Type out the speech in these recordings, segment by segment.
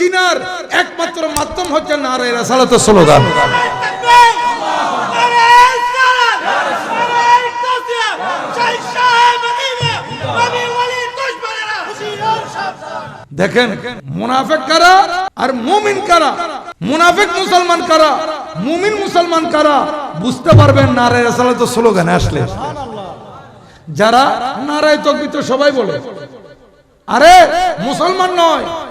চিনার একমাত্র মাধ্যম হচ্ছে নারায় রাসালাতের স্লোগান। দেখেন, মুনাফিক কারা আর মুমিন কারা? মুনাফিক মুসলমান কারা? মুমিন মুসলমান কারা? বুঝতে পারবেন নারায় রাসালাতের স্লোগান আসলে। যারা নারায় তো সবাই বলে। আরে, মুসলমান নয়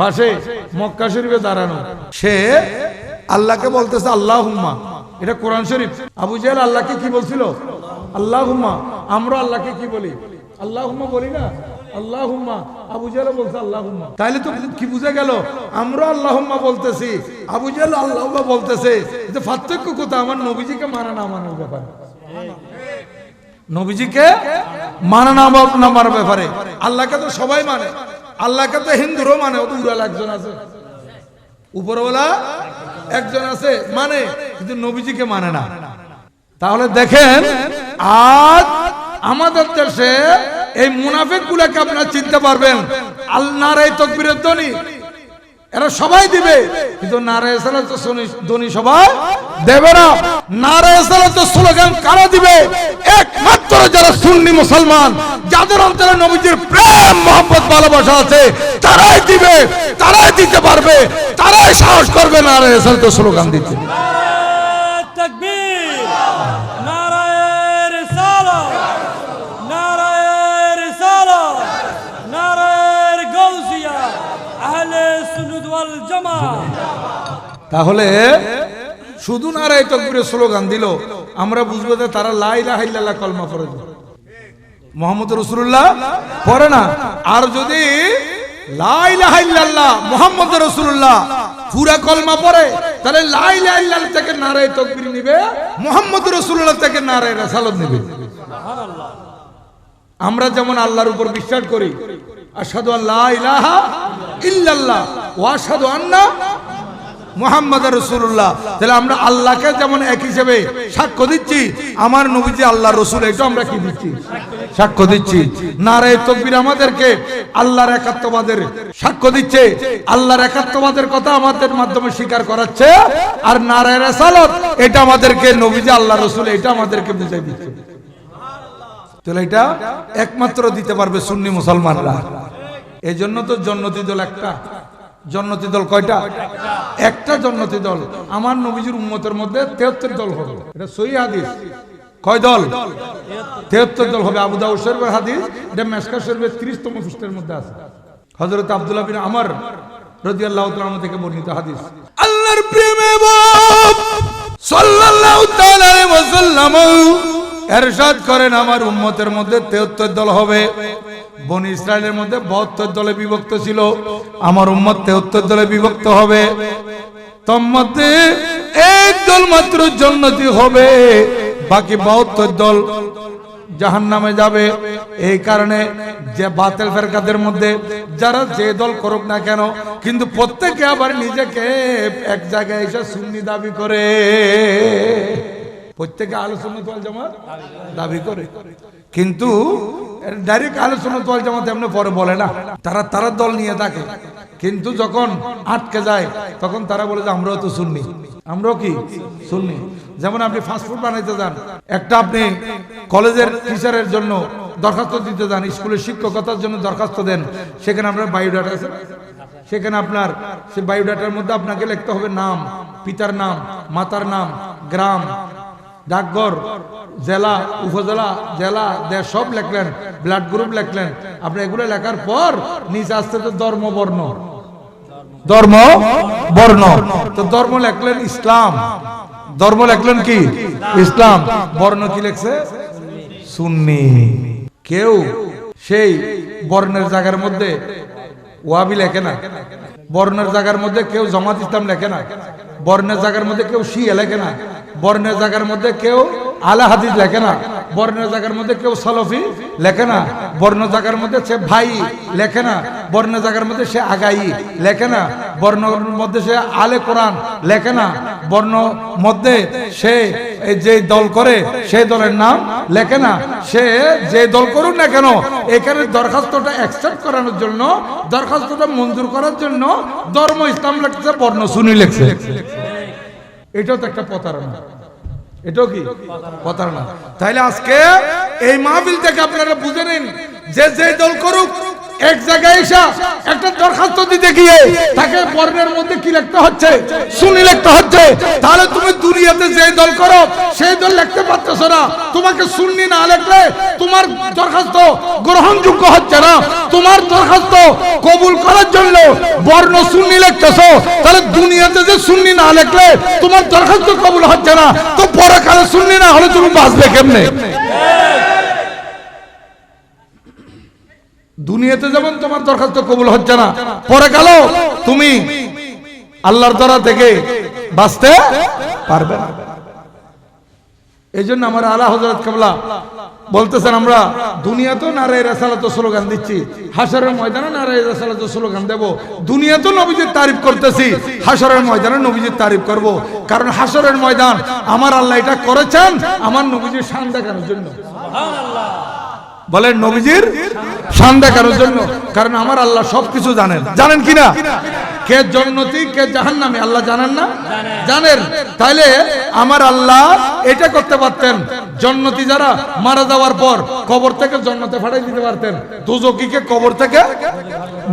পাশে মক্কা শরীফে দাঁড়ানো। সে আল্লাহকে বলতেছে আল্লাহ হুম্মা এটা কোরআন শরীফ। আবু জেহেল আল্লাহকে কি বলছিল? আল্লাহ হুম্মা আমরা আল্লাহকে কি বলি? আল্লাহ হুম্মা বলি না। আল্লাহ হুম্মা আবু জেহেল বলছে আল্লাহ হুম্মা তাইলে তো কি বুঝে গেল? আমরা আল্লাহ হুম্মা বলতেছি। আবু জেহেল আল্লাহ বলতেছে। যে পার্থক্য কোথায়? আমার নবীজিকে মানা না মানার ব্যাপারে। নবীজিকে মানে না নামার ব্যাপারে। আল্লাহকে তো সবাই মানে। আল্লাহকে তো হিন্দুরও মানে ও তো উড়াল একজন আছে। উপরওয়ালা একজন আছে মানে কিন্তু নবীজিকে মানে না। তাহলে দেখেন, আজ আমাদের দেশে এই মুনাফিক গুলাকে আপনারা চিনতে পারবেন। আল্লাহর এই তকবীরের ধ্বনি। এরা সবাই দিবে। কিন্তু সালাত ধনী সবাই দেবে না। সালাত স্লোগান কারা দিবে? একমাত্র যারা সুন্নি মুসলমান, যাদের অন্তরে নবীজির প্রেম মোহাম্মদ ভালোবাসা আছে, তারাই দিবে, তারাই দিতে পারবে, তারাই সাহস করবে নারায় সালাত স্লোগান দিতে। তাহলে শুধু নারায় তকবীরের স্লোগান দিল। আমরা বুঝব যে তারা লাই লাহাইল্লাহ কলমা পড়ে মোহাম্মদ রসুল্লাহ পড়ে না। আর যদি মোহাম্মদ রসুল্লাহ পুরা কলমা পড়ে, তাহলে থেকে নিবে, মোহাম্মদ রসুল্লাহ থেকে রাসালত নিবে। আমরা যেমন আল্লাহর উপর বিশ্বাস করি আসাদু আল্লাহ ইল্লাল্লাহ ওয়াসাদু আন্না মোহাম্মদ রসুল্লাহ তাহলে আমরা আল্লাহকে যেমন এক হিসেবে সাক্ষ্য দিচ্ছি, আমার নবীজি আল্লাহ রসুল এটা আমরা কি দিচ্ছি? সাক্ষ্য দিচ্ছি। নারে তকবির আমাদেরকে আল্লাহর একাত্মবাদের সাক্ষ্য দিচ্ছে। আল্লাহর একাত্মবাদের কথা আমাদের মাধ্যমে স্বীকার করাচ্ছে। আর নারায় রেসালত, এটা আমাদেরকে নবীজি আল্লাহ রসুল, এটা আমাদেরকে বুঝাই দিচ্ছে। তাহলে এটা একমাত্র দিতে পারবে সুন্নি মুসলমানরা। এই জন্য তো জন্নতি দল একটা। জন্নতি দল কয়টা? একটা জন্নতি দল। আমার নবীজির উম্মতের মধ্যে তেহত্তর দল হবে। এটা সহি হাদিস। কয় দল? তেহত্তর দল হবে। আবু দাউদ শরীফের হাদিস। এটা মেসকা শরীফের ত্রিশতম পৃষ্ঠের মধ্যে আছে। হযরত আব্দুল্লাহ বিন আমর রাদিয়াল্লাহু তাআলা থেকে বর্ণিত হাদিস। আল্লাহর প্রেমে সাল্লাল্লাহু তাআলা আলাইহি ওয়াসাল্লাম এরশাদ করেন আমার উম্মতের মধ্যে তেহত্তর দল হবে। বন ইসরায়েলের মধ্যে বাহাত্তর দলে বিভক্ত ছিল। আমার উম্মত তেহত্তর দলে বিভক্ত হবে। তন্মধ্যে এক দল মাত্র জন্নতি হবে। বাকি বাহাত্তর দল জাহান নামে যাবে। এই কারণে যে বাতেল ফেরকাদের মধ্যে যারা যে দল করুক না কেন, কিন্তু প্রত্যেকে আবার নিজেকে এক জায়গায় এসে সুন্নি দাবি করে। প্রত্যেকে আলোচনা তোয়াল জামাত দাবি করে। কিন্তু ডাইরেক্ট আলোচনা তোয়াল জামাত এমনি পরে বলে না। তারা তারা দল নিয়ে থাকে। কিন্তু যখন আটকে যায়, তখন তারা বলে যে আমরাও তো শুননি আমরাও কি? শুননি যেমন আপনি ফাস্টফুড বানাইতে যান, একটা আপনি কলেজের টিচারের জন্য দরখাস্ত দিতে যান, স্কুলের শিক্ষকতার জন্য দরখাস্ত দেন, সেখানে আপনার বায়োডাটা সেখানে আপনার, সে বায়োডাটার মধ্যে আপনাকে লিখতে হবে নাম, পিতার নাম, মাতার নাম, গ্রাম ডাকঘর, জেলা, উপজেলা, জেলা, দেশ, সব লেখলেন, ব্লাড গ্রুপ লেখলেন। আপনি এগুলো লেখার পর নিচে আসতে তো ধর্ম বর্ণ। ধর্ম বর্ণ। তো ধর্ম লেখলেন ইসলাম। ধর্ম লেখলেন কি? ইসলাম। বর্ণ কি লেখছে? সুন্নি। কেউ সেই বর্ণের জায়গার মধ্যে ওয়াবি লেখে না। বর্ণের জায়গার মধ্যে কেউ জামাত ইসলাম লেখে না। বর্ণের জায়গার মধ্যে কেউ শিয়া লেখে না। বর্ণের জায়গার মধ্যে কেউ আলা হাদিস লেখে না। বর্ণের জায়গার মধ্যে কেউ সলফি লেখে না। বর্ণ জায়গার মধ্যে সে ভাই লেখে না। বর্ণ জায়গার মধ্যে সে আগাই লেখে না। বর্ণর মধ্যে সে আলে কোরআন লেখে না। বর্ণ মধ্যে সে যে দল করে সেই দলের নাম লেখে না। সে যে দল করুক না কেন, এখানে দরখাস্তটা অ্যাকসেপ্ট করানোর জন্য, দরখাস্তটা মঞ্জুর করার জন্য ধর্ম ইসলাম লেখছে, বর্ণ শুনি লেখছে। এটাও তো একটা প্রতারণা। এটাও কি? প্রতারণা। তাইলে আজকে এই মাহফিল থেকে আপনারা বুঝে নিন, যে যে দল করুক এক জায়গায় এসা একটা দরখাস্ত দিতে গিয়ে তাকে বর্ণের মধ্যে কি লিখতে হচ্ছে? শুনি লিখতে হচ্ছে। তাহলে তুমি দুনিয়াতে যে দল করো, সেই দল লিখতে পারতেছ না। তোমাকে শুননি না লিখলে তোমার দরখাস্ত গ্রহণযোগ্য হচ্ছে না। তোমার দরখাস্ত কবুল করার জন্য বর্ণ শুননি লিখতেছ। তাহলে দুনিয়াতে যে শুননি না লিখলে তোমার দরখাস্ত কবুল হচ্ছে না। তো পরকালে শুননি না হলে তুমি বাঁচবে কেমনে? দুনিয়াতে যেমন তোমার দরখাস্ত কবুল হচ্ছে না, পরে গেল তুমি আল্লাহর দ্বারা থেকে বাঁচতে পারবে না। এই জন্য আমার আলা হজরত কাবলা বলতেছেন, আমরা দুনিয়াতেও নারায় রাসালাত স্লোগান দিচ্ছি হাসরের ময়দানে নারায় রাসালাত স্লোগান দেব, দুনিয়াতেও নবীজির তারিফ করতেছি হাসরের ময়দানে নবীজির তারিফ করব, কারণ হাসরের ময়দান আমার আল্লাহ এটা করেছেন আমার নবীজির শান দেখানোর জন্য। বলেন, নবীজির শান কারোর জন্য, কারণ আমার আল্লাহ সবকিছু জানেন। জানেন কিনা? কে জন্নতি, কে জাহান নামে আল্লাহ জানেন না? জানেন। তাইলে আমার আল্লাহ এটা করতে পারতেন, জন্নতি যারা মারা যাওয়ার পর কবর থেকে জন্নতে ফাটাই দিতে পারতেন। দুজকিকে কবর থেকে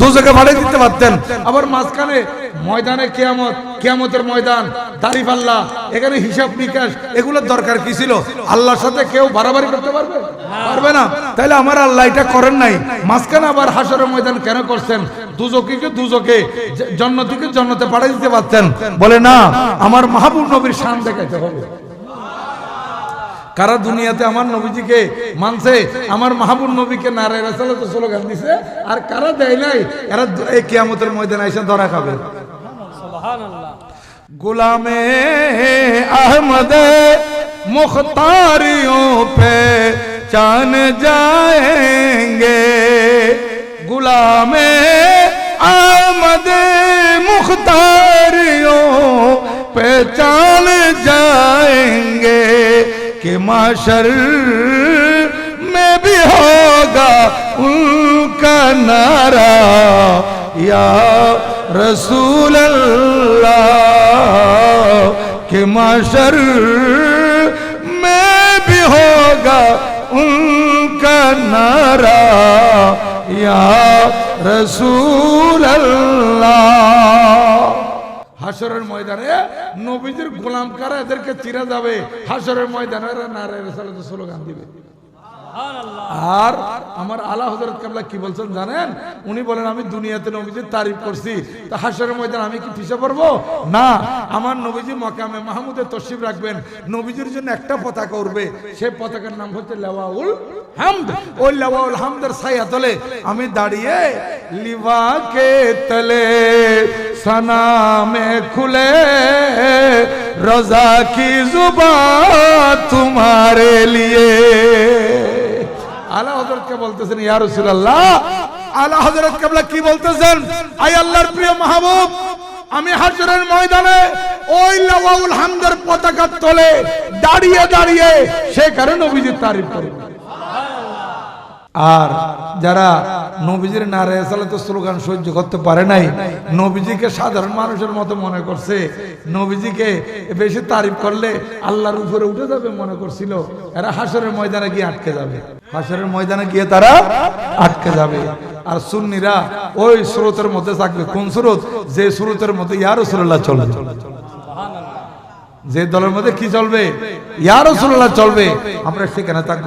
দুজকে ফাটাই দিতে পারতেন। আবার মাঝখানে ময়দানে কেয়ামত, কেয়ামতের ময়দান আল্লাহ, এখানে হিসাব নিকাশ, এগুলোর দরকার কি ছিল? আল্লাহর সাথে কেউ বাড়াবাড়ি করতে পারবে? পারবে না। তাইলে আমার আল্লাহ এটা করেন নাই। মাঝখানে আবার হাসরের ময়দান কেন করছেন? দুজকিকে দুজকে জন্নতিকে জন্নতে পাঠাই দিতে পারতেন। বলে, না, আমার মাহবুব নবীর শান দেখাইতে হবে। কারা দুনিয়াতে আমার নবীজিকে মানছে আমার মাহবুব নবীকে নারায় রাসালে তো স্লোগান দিছে আর কারা দেয় নাই এরা দ- এই কিয়ামতের ময়দানে এসে ধরা খাবে সুবহানাল্লাহ गुलामे अहमद मुख्तारियों पे चान जाएंगे गुलामे अहमद कि माशर में भी होगा उनका नारा। या रसूल अल्लाह के माशर में भी होगा उनका नारा। या रसूल अल्लाह হাসরের ময়দানে নবীজির গোলাম কারা এদেরকে চিরা যাবে। হাসরের ময়দানে স্লোগান দিবে। আর আমার আলা হজরত কাবলা কি বলছেন জানেন? উনি বলেন আমি দুনিয়াতে নবীজির তারিফ করছি। তা হাসরের ময়দান আমি কি পিছিয়ে পড়ব না আমার নবীজি মকামে মাহমুদের তসিব রাখবেন। নবীজির জন্য একটা পতাকা উঠবে সেই পতাকার নাম হচ্ছে লেওয়াউল হামদ। ওই লেওয়াউল হামদের ছায়া তলে আমি দাঁড়িয়ে লিবা কে তলে সনা মে খুলে রজা কি জুবা তোমারে লিয়ে আলা হজরত কে বলতেছেন, ইয়া রাসূলুল্লাহ আলা হজরত কেবলা কি বলতেছেন? আই আল্লাহর প্রিয় মাহবুব, আমি হাজরের ময়দানে ওই লাওয়াউল হামদের পতাকা তলে দাঁড়িয়ে দাঁড়িয়ে সে কারণে নবীজির তারিফ করব আর যারা নবীজির নারে সালাতে স্লোগান সহ্য করতে পারে নাই, নবীজিকে সাধারণ মানুষের মতো মনে করছে। নবীজিকে বেশি তারিফ করলে আল্লাহর উপরে উঠে যাবে মনে করছিল। এরা হাসরের ময়দানে গিয়ে আটকে যাবে। হাসরের ময়দানে গিয়ে তারা আটকে যাবে। আর সুন্নিরা ওই স্রোতের মধ্যে থাকবে। কোন স্রোত? যে স্রোতের মধ্যে ইয়া রসুল্লাহ চলবে। যে দলের মধ্যে কি চলবে? ইয়া রসুল্লাহ চলবে। আমরা সেখানে থাকব।